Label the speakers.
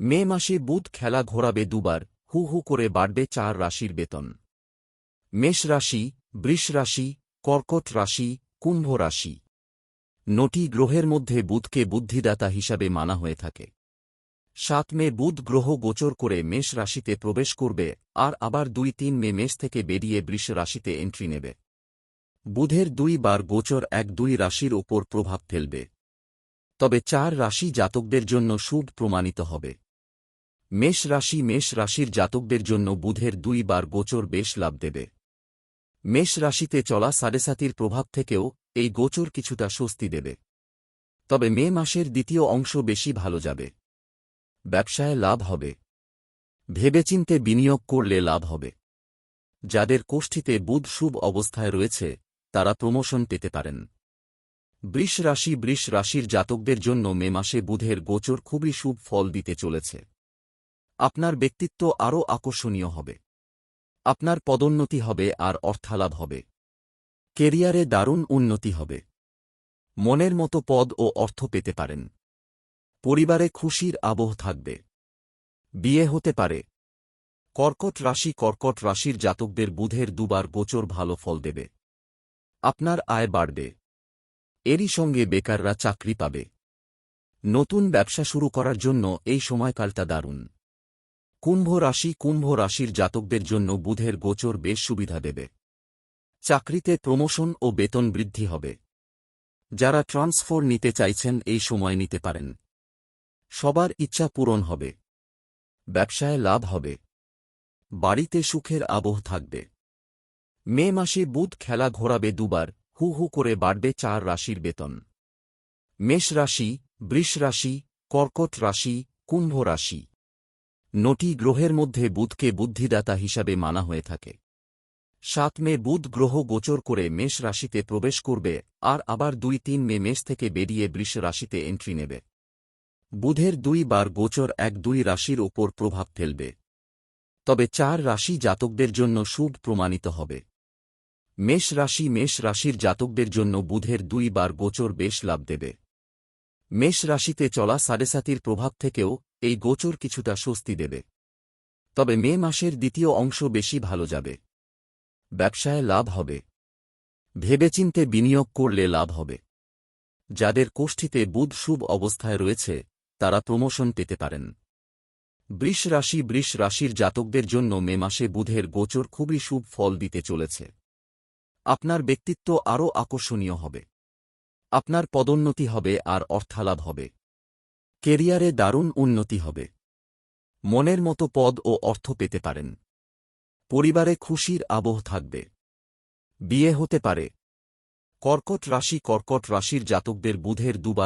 Speaker 1: মে মাসে বুধ খেলা ঘোরাবে দুবার, হু হু করে বাড়বে চার রাশির বেতন। মেষ রাশি, বৃষ রাশি, কর্কট রাশি, কুম্ভ রাশি। নটি গ্রহের মধ্যে বুধকে বুদ্ধিদাতা হিসাবে মানা হয়ে থাকে। সাত মে বুধ গ্রহ গোচর করে মেষ রাশিতে প্রবেশ করবে, আর আবার দুই তিন মে মেষ থেকে বেরিয়ে বৃষ রাশিতে এন্ট্রি নেবে। বুধের দুই বার গোচর এক দুই রাশির ওপর প্রভাব ফেলবে। তবে চার রাশি জাতকদের জন্য শুভ প্রমাণিত হবে। মেষ রাশি মেষ রাশির জাতকদের জন্য বুধের দুই বার গোচর বেশ লাভ দেবে। মেষ রাশিতে চলা সাড়েসাতির প্রভাব থেকেও এই গোচর কিছুটা স্বস্তি দেবে। তবে মে মাসের দ্বিতীয় অংশ বেশি ভালো যাবে। ব্যবসায় লাভ হবে। ভেবেচিন্তে বিনিয়োগ করলে লাভ হবে। যাদের কোষ্ঠীতে বুধ শুভ অবস্থায় রয়েছে, তারা প্রমোশন পেতে পারেন। বৃষ রাশি বৃষ রাশির জাতকদের জন্য মে মাসে বুধের গোচর খুবই শুভ ফল দিতে চলেছে। আপনার ব্যক্তিত্ব আরও আকর্ষণীয় হবে। আপনার পদোন্নতি হবে আর অর্থালাভ হবে। কেরিয়ারে দারুণ উন্নতি হবে। মনের মতো পদ ও অর্থ পেতে পারেন। পরিবারে খুশির আবহ থাকবে। বিয়ে হতে পারে। কর্কট রাশি কর্কট রাশির জাতকদের বুধের দুবার গোচর ভালো ফল দেবে। আপনার আয় বাড়বে। এরই সঙ্গে বেকাররা চাকরি পাবে। নতুন ব্যবসা শুরু করার জন্য এই সময়কালটা দারুণ। কুম্ভ রাশি কুম্ভ রাশির জাতকদের জন্য বুধের গোচর বেশ সুবিধা দেবে। চাকরিতে প্রমোশন ও বেতন বৃদ্ধি হবে। যারা ট্রান্সফার নিতে চাইছেন এই সময় নিতে পারেন। সবার ইচ্ছা পূরণ হবে। ব্যবসায় লাভ হবে। বাড়িতে সুখের আবহ থাকবে। মে মাসে বুধ খেলা ঘোরাবে দুবার, হু হু করে বাড়বে চার রাশির বেতন। মেষ রাশি, বৃষ রাশি, কর্কট রাশি, কুম্ভ রাশি। নটি গ্রহের মধ্যে বুধকে বুদ্ধিদাতা হিসাবে মানা হয়ে থাকে। সাত মে বুধ গ্রহ গোচর করে মেষ রাশিতে প্রবেশ করবে, আর আবার দুই তিন মে মেষ থেকে বেরিয়ে বৃষ রাশিতে এন্ট্রি নেবে। বুধের দুই বার গোচর এক দুই রাশির ওপর প্রভাব ফেলবে। তবে চার রাশি জাতকদের জন্য শুভ প্রমাণিত হবে। মেষ রাশি মেষ রাশির জাতকদের জন্য বুধের দুই বার গোচর বেশ লাভ দেবে। মেষ রাশিতে চলা সাড়েসাতির প্রভাব থেকেও এই গোচর কিছুটা স্বস্তি দেবে। তবে মে মাসের দ্বিতীয় অংশ বেশি ভালো যাবে। ব্যবসায় লাভ হবে। ভেবেচিন্তে বিনিয়োগ করলে লাভ হবে। যাদের কোষ্ঠীতে বুধ শুভ অবস্থায় রয়েছে, তারা প্রমোশন পেতে পারেন। বৃষ রাশি বৃষ রাশির জাতকদের জন্য মে মাসে বুধের গোচর খুবই শুভ ফল দিতে চলেছে। আপনার ব্যক্তিত্ব আরও আকর্ষণীয় হবে। আপনার পদোন্নতি হবে আর অর্থালাভ হবে। কেরিয়ারে দারুণ উন্নতি হবে। মনের মতো পদ ও অর্থ পেতে পারেন। পরিবারে খুশির আবহ থাকবে। বিয়ে হতে পারে। কর্কট রাশি কর্কট রাশির জাতকদের বুধের দুবার